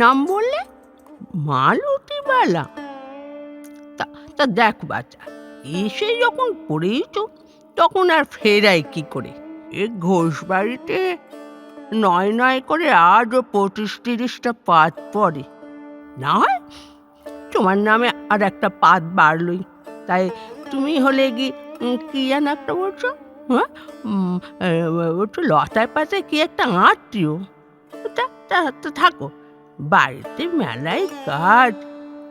নাম বললে? মালতীবালা। তা তা দেখ বাচ্চা এসে যখন পড়েইছ তখন আর ফেরাই কি করে? এ ঘোষ বাড়িতে নয় নয় করে আজও পঁচিশ তিরিশটা পাত পড়ে। না হয় তোমার নামে আর একটা পাত বাড়লই। তাই তুমি হলে কি কি যেন একটা বলছো? হ্যাঁ? উম, লতায় পাতায় কি একটা আত্মীয়? থাকো। বাড়িতে মেলায় কাজ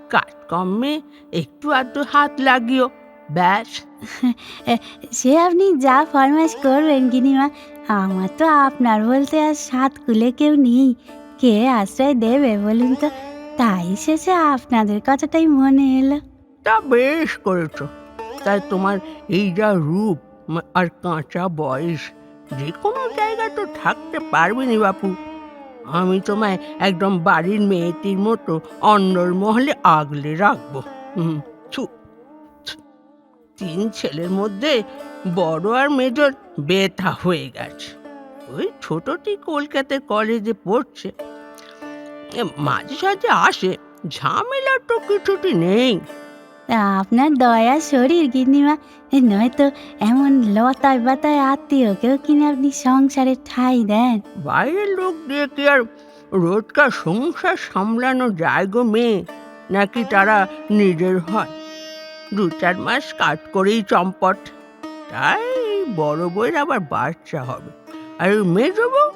কাজকর্মে একটু আধটু হাত লাগিও ব্যাস। সে আপনি যা ফরমাইশ করবেন গিনিমা আমার তো আপনার বলতে আর সাত কুলে কেউ নেই। কে আশ্রয় দেবে বলুন তো? তাই শেষে আপনাদের কথাটাই মনে এলো। তা বেশ করেছ। তাই তোমার এই যা রূপ আর কাঁচা বয়স যে কোনো জায়গা তো থাকতে পারবে নি বাপু। আমি তোমায় একদম বাড়ির মেয়েটির মতো অন্যর মহলে আগলে রাখব। তিন ছেলের মধ্যে বড় আর মেজর বেথা হয়ে গেছে। ওই ছোটটি কলকাতার কলেজে পড়ছে। মাঝে সাঝে আসে ঝামেলা তো কিছুটি নেই। আপনার দয়া, শরীর গিন্নিমা নয়তো এমন লতায় বাতায় আত্মীয়কেও কিনে আপনি সংসারে ঠাই দেন। বাইরের লোক দিয়ে কি আর রোজকার সংসার সামলানো যায় গো মেয়ে? নাকি তারা নিজের হয়? দু চার মাস কাজ করেই চম্পট। তাই বড় বইয়ের আবার বাচ্চা হবে। আর মেজ বউ,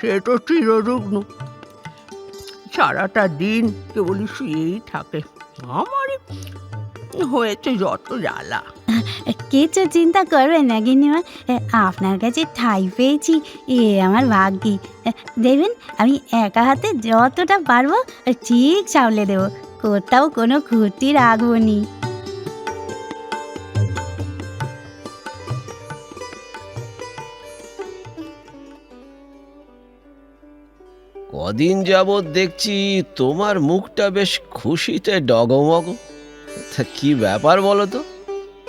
সে তো চিররুগ্ন সারাটা দিন কেবলই শুয়েই থাকে। আমারই হয়েছে যত জ্বালা কিছু চিন্তা করবেন না গিন্নিমা এ, আপনার কাছে ঠাই পেয়েছি এ আমার ভাগ্যি। দেখবেন আমি একা হাতে যতটা পারব ঠিক সামলে দেবো। কোথাও কোনো ক্ষতি রাখব নি। কদিন যাবৎ দেখছি তোমার মুখটা বেশ খুশিতে ডগমগ। তা কি ব্যাপার বলো তো?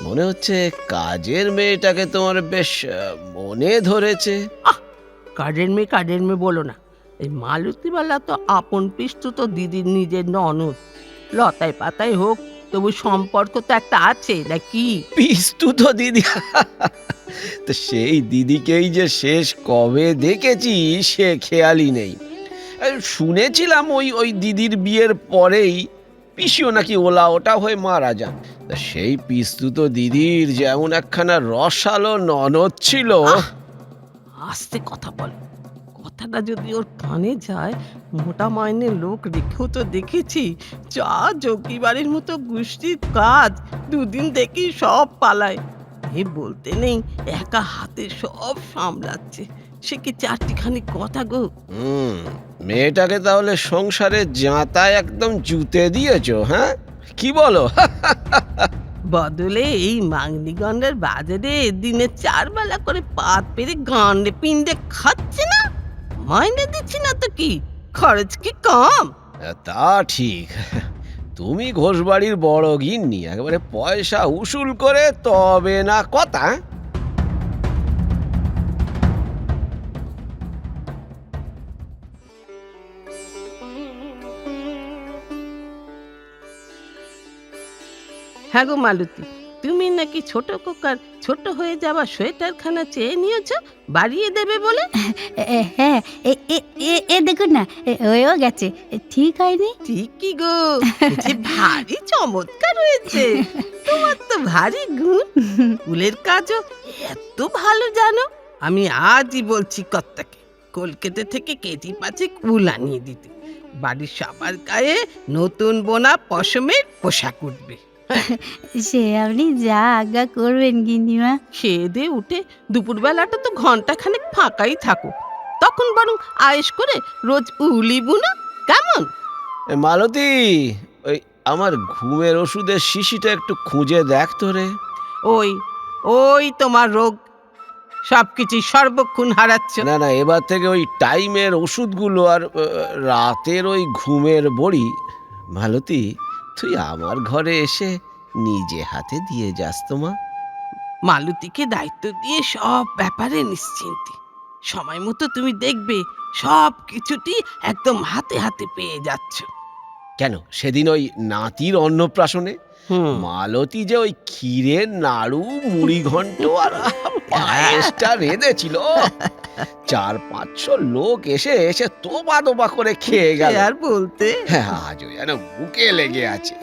মনে হচ্ছে কাজের মেয়েটাকে তোমার বেশ মনে ধরেছে। কাজের মেয়ে কাজের মেয়ে বলো না। এই মালতীবালা তো আপন পিস্তু তো দিদির নিজের ননদ। লতায় পাতায় হোক তবু সম্পর্ক তো একটা আছে নাকি পিস্তু তো দিদি। তো সেই দিদিকেই যে শেষ কবে দেখেছি সে খেয়ালই নেই। শুনেছিলাম ওই ওই দিদির বিয়ের পরেই পিসিও নাকি ওলা ওটা হয়ে মারা যান সেই পিস্তু তো দিদির যেমন একখানা রসালো ননদ ছিল! আস্তে কথা বল। কথাটা যদি ওর কানে যায় মোটা মাইনে লোক রেখেও তো দেখেছি। যা যোগী বাড়ির মতো গোষ্ঠীর কাজ দুদিন দেখি সব পালায়। এ বলতে নেই একা হাতে সব সামলাচ্ছে। সে কি চারটিখানি কথা গো? হুম মেয়েটাকে তাহলে সংসারে জাঁতায় একদম জুতে দিয়েছ হ্যাঁ? কি বলো? বদলে এই মাংনিগন্ডের বাজারে দিনে চার বেলা করে পাত পেরে গান্ডে পিণ্ডে খাচ্ছে না? মাইনে দিচ্ছি না তো কি? খরচ কি কম? তা ঠিক। তুমি ঘোষবাড়ির বড় গিন্নি একেবারে পয়সা উসুল করে তবে না কথা হ্যাঁ গো মালতী তুমি নাকি ছোট কোকার ছোট হয়ে যাওয়া সোয়েটারখানা চেয়ে নিয়েছো বাড়িয়ে দেবে বলে? হ্যাঁ এ এ- এ- এ দেখুন না হয়েও গেছে ঠিক হয়নি। ঠিকই গো যে ভারী চমৎকার হয়েছে তোমার তো ভারী গুণ। ফুলের কাজও এত ভালো জানো আমি আজই বলছি কর্তাকে কলকাতা থেকে কেজি পাঁচে উল আনিয়ে দিতে। বাড়ির সবার গায়ে নতুন বোনা পশমের পোশাক উঠবে। সে আপনি যা আজ্ঞা করবেন গিন্নিমা। খেয়ে দিয়ে উঠে দুপুরবেলাটা তো ঘণ্টা খানেক ফাঁকাই থাকো তখন বরং আয়েস করে রোজ উলি বুনো কেমন? এ, মালতী ওই আমার ঘুমের ওষুধের শিশিটা একটু খুঁজে দেখ তো রে। ওই ওই তোমার রোগ। সব কিছুই সর্বক্ষণ হারাচ্ছে। না না এবার থেকে ওই টাইমের ওষুধগুলো আর আহ, রাতের ওই ঘুমের বড়ি মালতী তুই আমার ঘরে এসে নিজে হাতে দিয়ে যাস তো মা। মালতীকে দায়িত্ব দিয়ে সব ব্যাপারে নিশ্চিন্তে। সময় মতো তুমি দেখবে সব কিছুটি একদম হাতে হাতে পেয়ে যাচ্ছ। কেন? সেদিন ওই নাতির অন্নপ্রাশনে? মালতী যে ওই ক্ষীরের নাড়ু মুড়ি ঘন্ট আর পায়েসটা রেঁধেছিল চার পাঁচশো লোক এসে এসে তোবা তোবা করে খেয়ে গেল। আর বলতে? হ্যাঁ আজও যেন বুকে লেগে আছে।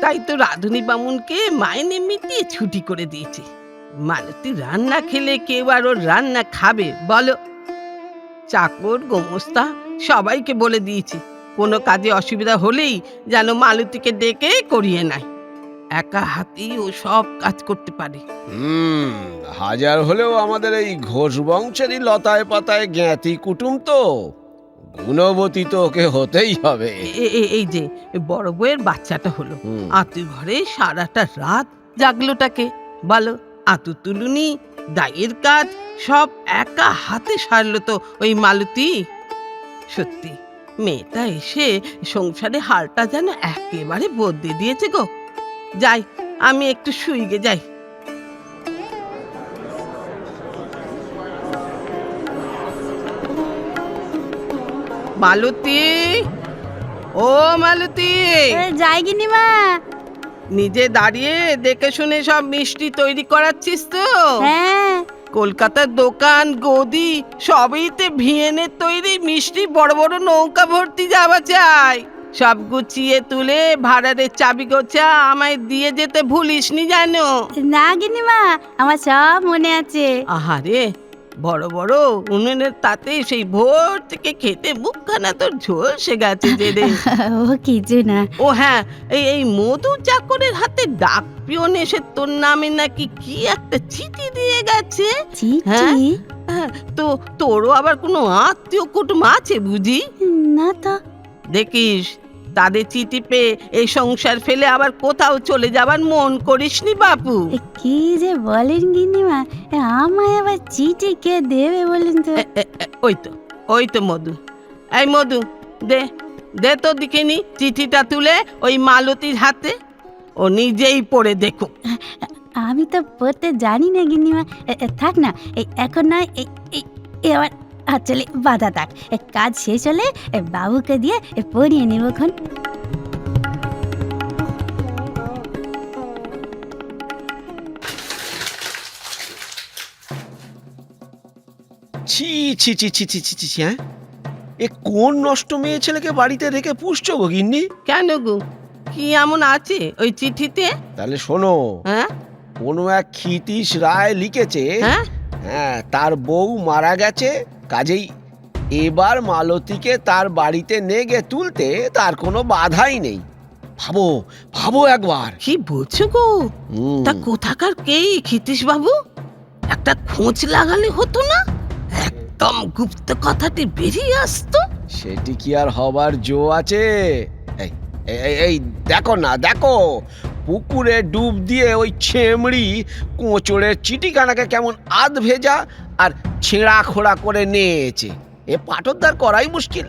তাই তো রাধুনী বামুনকে মাইনে মিটিয়ে ছুটি করে দিয়েছে। মালতী রান্না খেলে কেউ আর ওর রান্না খাবে বলো। চাকর গোমস্তা সবাইকে বলে দিয়েছি। কোনো কাজে অসুবিধা হলেই যেন মালতীকে ডেকে করিয়ে নেয়। একা হাতেই ও সব কাজ করতে পারে। হুম হাজার হলেও আমাদের এই ঘোষ বংশেরই লতায় পাতায় জ্ঞাতি কুটুম তো। গুণবতী তো ওকে হতেই হবে। এই যে বড় বউয়ের বাচ্চাটা হলো। আতু ঘরে সারাটা রাত জাগলোটাকে বলো আতু তুলুনি দায়ের কাজ সব একা হাতে সারলো তো ওই মালতী? সত্যি মেয়েটা এসে সংসারে হালটা যেন একেবারে বদলে দিয়েছে গো। যাই আমি একটু শুইগে যাই। মালতী ও মালতী। যাই গিনিমা। নিজে দাঁড়িয়ে দেখে শুনে সব মিষ্টি তৈরি করাচ্ছিস তো? হ্যাঁ। কলকাতার দোকান গদি সবইতে ভিয়েনের তৈরি মিষ্টি বড় বড় নৌকা ভর্তি যাওয়া চাই সব গুছিয়ে তুলে ভাড়ারের চাবি গোছা আমায় দিয়ে যেতে ভুলিসনি জানো? না গিনিমা আমার সব মনে আছে। আহারে বড় বড় উনুনের তাতে সেই ভোর থেকে খেতে মুখখানা তোর ঝলসে গেছে রে। ও কিছু না। ও হ্যাঁ এই এই মধু চাকরের হাতে ডাক পিওন এসে তোর নামে নাকি কি একটা চিঠি দিয়ে গেছে? চিঠি? হ্যাঁ, তো তোরও আবার কোনো আত্মীয় কুটুম আছে বুঝি? না তো। দেখিস তাদের চিঠি পেয়ে এই সংসার ফেলে আবার কোথাও চলে যাবার মন করিসনি বাপু? এ, কি যে বলেন গিনিমা এ, আমায় আবার চিঠি কে দেবে বলেন তো? এ, এ, এ, ওই তো ওই তো মধু। এই মধু দে দে তো দিকে নি চিঠিটা তুলে ওই মালতীর হাতে। ও নিজেই পড়ে দেখুক। আমি তো পড়তে জানি না গিনিমা এ, এ, থাক না এখন নয় এই এই এই আমার চলে বাধা থাক। কাজ শেষ হলে এ, বাবুকে দিয়ে এ, পড়িয়ে নেবক্ষণ ছি ছি ছি ছি ছি ছি ছি ছি, হ্যাঁ? এ কোন নষ্ট মেয়ে ছেলেকে বাড়িতে রেখে পুষছো গো গিন্নি? কেন গো? কি এমন আছে ওই চিঠিতে? তাহলে শোনো। হ্যাঁ? কোনো এক ক্ষিতীশ রায় লিখেছে হ্যাঁ? হ্যাঁ তার বউ মারা গেছে কাজেই এবার মালতীকে তার বাড়িতে নেগে তুলতে তার কোনো বাধাই নেই। ভাবো ভাবো একবার। কি বলছো গো? হুম, তা কোথাকার কে ক্ষিতীশ বাবু একটা খোঁজ লাগালে হতো না? একদম গুপ্ত কথাটি বেরিয়ে আসতো? সেটি কি আর হবার জো আছে? এই এই- এই- এই দেখো না দেখো। পুকুরে ডুব দিয়ে ওই ছেমড়ি কোঁচড়ের চিটিখানাকে কেমন আধ ভেজা আর ছেঁড়া খোড়া করে নিয়েছে। এ পাটরদার করাই মুশকিল।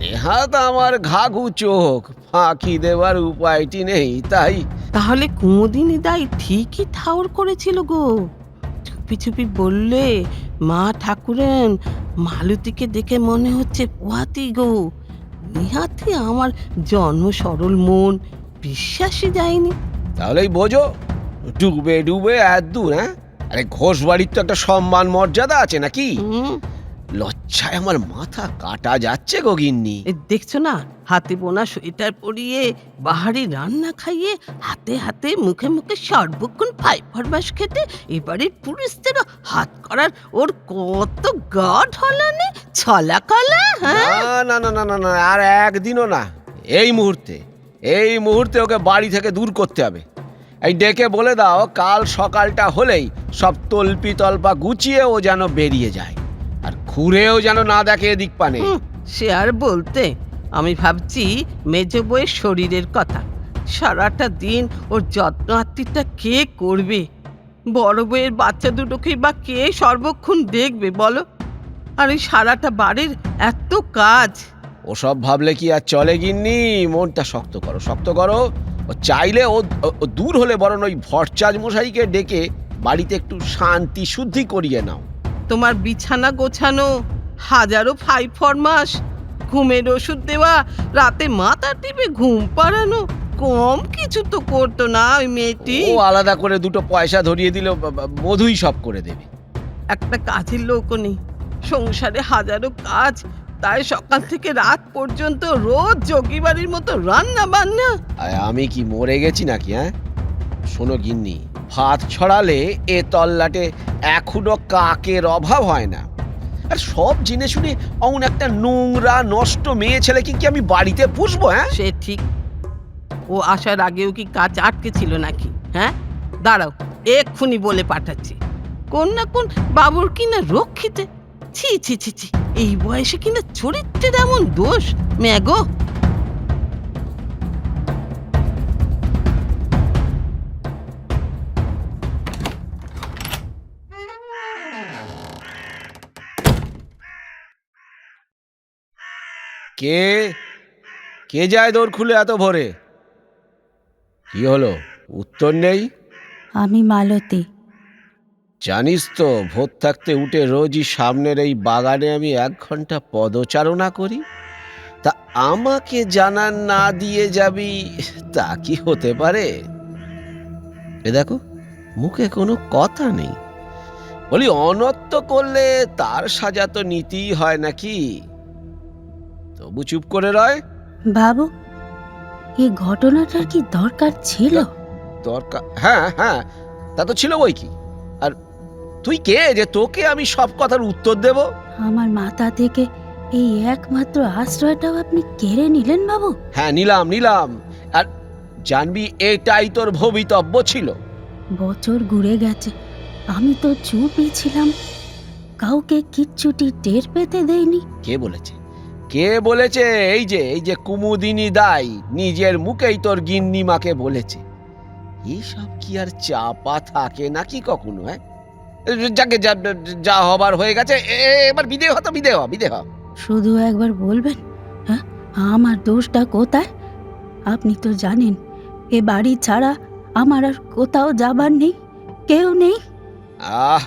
নেহাত আমার ঘাঘু চোখ, ফাঁকি দেওয়ার উপায়টি নেই, তাই তাহলে কুমুদিনী দাই ঠিকই ঠাউর করেছিল গো। চুপি চুপি বললে, মা ঠাকুরেন, মালতীকে দেখে মনে হচ্ছে পোয়াতি গো। নিহাতি আমার জন্ম সরল মন বিশ্বাসই যায়নি। তাহলেই বোঝো ডুবে ডুবে এত দূর হ্যাঁ? আরে ঘোষ বাড়ির তো একটা সম্মান মর্যাদা আছে নাকি? লজ্জায় আমার মাথা কাটা যাচ্ছে গো গিন্নি। দেখছ না হাতে বোনা সোয়েটার পরিয়ে বাহারি রান্না খাইয়ে হাতে হাতে মুখে মুখে সর্বক্ষণ ফাই ফরমাস খেতে এবারে পুরুষদেরও হাত করার ওর কত গা ঢলানে ছলা কলা হ্যাঁ? না না না না না আর একদিনও না এই মুহূর্তে। এই মুহূর্তে ওকে বাড়ি থেকে দূর করতে হবে। এই ডেকে বলে দাও, কাল সকালটা হলেই সব তল্পি তল্পা গুছিয়ে ও যেন বেরিয়ে যায়। আর ঘুরেও যেন না দেখে এদিক পানে। সে আর বলতে, আমি ভাবছি মেজ বইয়ের শরীরের কথা। সারাটা দিন ওর যত্ন আত্মীরটা কে করবে? বড় বইয়ের বাচ্চা দুটোকে বা কে সর্বক্ষণ দেখবে বলো? আর এই সারাটা বাড়ির এত কাজ। ওসব ভাবলে কি আর চলে গিন্নি? মনটা শক্ত করো শক্ত করো। ও চাইলে ও দূর হলে বরং ওই ভরচাজ মশাইকে ডেকে বাড়িতে একটু শান্তি শুদ্ধি করিয়ে নাও। তোমার বিছানা গোছানো হাজারো ফাইভ ফরমাস ঘুমের ওষুধ দেওয়া রাতে মাথা টিপে ঘুম পাড়ানো কম কিছু তো করতো না ওই মেয়েটি। ও আলাদা করে দুটো পয়সা ধরিয়ে দিল মধুই সব করে দেবে। একটা কাজের লোকও নেই। সংসারে হাজারো কাজ তাই সকাল থেকে রাত পর্যন্ত রোজ যোগী বাড়ির মতো রান্না বান্না আমি কি মরে গেছি নাকি হ্যাঁ? শোনো গিন্নি ভাত ছড়ালে এ তল্লাটে এখনও কাকের অভাব হয় না। আর সব জেনে শুনে অমন একটা নোংরা নষ্ট মেয়ে ছেলেকে কি আমি বাড়িতে পুষবো হ্যাঁ? সে ঠিক। ও আসার আগেও কি কাজ আটকে ছিল নাকি হ্যাঁ? দাঁড়াও এক্ষুনি বলে পাঠাচ্ছি। কোন না কোন বাবুর কিনা রক্ষিতে? ছি ছি ছি ছি। এই বয়সে কিনা চরিত্রের এমন দোষ? ম্যাগো? কে? কে যায় দৌড় খুলে এত ভোরে? কি হলো? উত্তর নেই? আমি মালতী। জানিস তো ভোর থাকতে উঠে রোজই সামনের এই বাগানে আমি এক ঘণ্টা পদচারণা করি। তা আমাকে জানান না দিয়ে যাবি তা কি হতে পারে? এ দেখো মুখে কোনো কথা নেই। বলি অনত্য করলে তার সাজা তো নিতেই হয় নাকি? তবু চুপ করে রয়। বাবু এই ঘটনাটার কি দরকার ছিল? দরকার হ্যাঁ হ্যাঁ তা তো ছিল বই কি? তুই কে যে তোকে আমি সব কথার উত্তর দেব? আমার মাথা থেকে এই একমাত্র আশ্রয়টাও আপনি কেড়ে নিলেন বাবু? হ্যাঁ নিলাম নিলাম। আর জানবি এটাই তোর ভবিতব্য ছিল। বছর ঘুরে গেছে। আমি তো চুপই ছিলাম। কাউকে কিচ্ছুটি টের পেতে দেয়নি কে বলেছে? কে বলেছে? এই যে এই যে কুমুদিনী দাই নিজের মুখেই তোর গিন্নিমাকে বলেছে। এইসব কি আর চাপা থাকে নাকি কখনো হ্যাঁ? যাকে যা যা হবার হয়ে গেছে এবার বিদে হতো বিদে হ বিদে হ শুধু একবার বলবেন হ্যাঁ? আমার দোষটা কোথায়? আপনি তো জানেন এ বাড়ি ছাড়া আমার আর কোথাও যাবার নেই কেউ নেই। আহ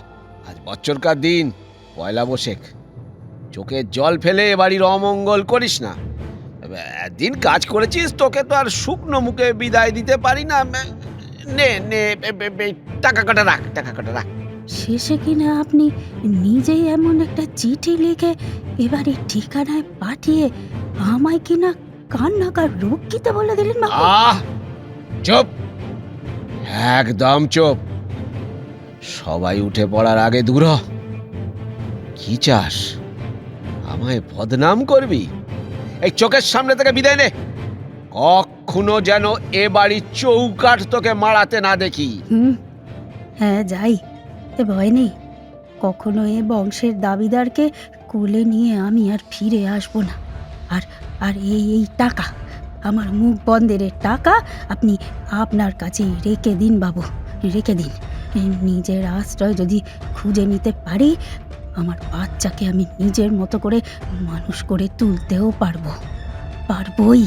আজ বছরকার দিন পয়লা বৈশাখ। চোখে জল ফেলে এ বাড়ির অমঙ্গল করিস না। দিন কাজ করেছিস তোকে তো আর শুকনো মুখে বিদায় দিতে পারি না। নে নে টাকা কাটা রাখ টাকা কাটা রাখ। শেষে কিনা আপনি নিজেই এমন একটা চিঠি লিখে এবারে ঠিকানায় পাঠিয়ে আমায় কিনা কান্নাকার রক্ষিতে বলে দিলেন আহ! চুপ! একদম চুপ! সবাই উঠে পড়ার আগে দূর হ। কি চাস? আমায় বদনাম করবি? এই চোখের সামনে থেকে বিদায় নে। কখনো যেন এ বাড়ির চৌকাঠ তোকে মারাতে না দেখি। হুম হ্যাঁ যাই। এ ভয় নেই। কখনো এ বংশের দাবিদারকে কোলে নিয়ে আমি আর ফিরে আসব না। আর আর এই এই টাকা, আমার মুখ বন্ধের টাকা আপনি আপনার কাছেই রেখে দিন বাবু, রেখে দিন। নিজের আশ্রয় যদি খুঁজে নিতে পারি, আমার বাচ্চাকে আমি নিজের মতো করে মানুষ করে তুলতেও পারব, পারবই।